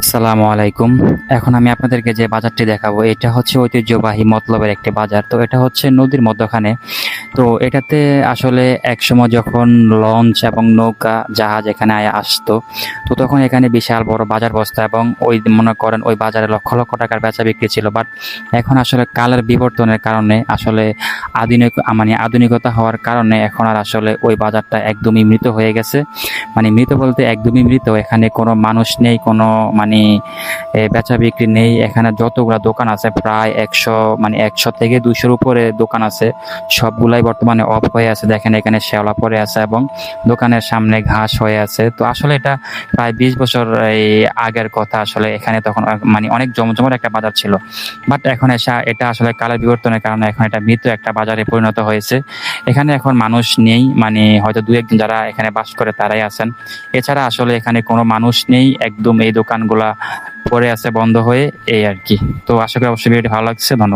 আসসালামু আলাইকুম। এখন আমি আপনাদেরকে যে বাজারটি দেখাবো, এটা হচ্ছে ঐতিহ্যবাহী মতলবের একটি বাজার। তো এটা হচ্ছে নদীর মধ্যখানে তো এটাতে আসলে একসময় যখন লঞ্চ এবং নৌকা, জাহাজ এখানে আয়া আসতো, তো তখন এখানে বিশাল বড় বাজার বসতো এবং ওই মনে করেন ওই বাজারে লক্ষ লক্ষ টাকার বেচা বিক্রি ছিল। বাট এখন আসলে কালের বিবর্তনের কারণে, আসলে আধুনিক মানে আধুনিকতা হওয়ার কারণে এখন আর আসলে ওই বাজারটা একদমই মৃত হয়ে গেছে। মানে মৃত বলতে একদমই মৃত। এখানে কোনো মানুষ নেই, কোনো মানে বেচা বিক্রি নেই। এখানে যতগুলা দোকান আছে, প্রায় একশো মানে একশো থেকে দুইশোর উপরে দোকান আছে। সবগুলাই বর্তমানে অফ হয়ে আছে। দেখেন এখানে শ্যাওলা পড়ে আছে এবং দোকানের সামনে ঘাস হয়ে আছে। তো আসলে এটা প্রায় বিশ বছর এই আগের কথা। আসলে এখানে তখন মানে অনেক জমজমের একটা বাজার ছিল। বাট এখন এসা, এটা আসলে কালের বিবর্তনের কারণে এখন এটা মৃত একটা বাজারে পরিণত হয়েছে। এখানে এখন মানুষ নেই। মানে হয়তো দু একজন যারা এখানে বাস করে তারাই আছেন। এছাড়া আসলে এখানে কোনো মানুষ নেই। একদম এই দোকানগুলা পড়ে আছে বন্ধ হয়ে, এই আর কি। তো আশা করি অবশ্যই ভিডিওটি ভালো লাগছে, ধন্যবাদ।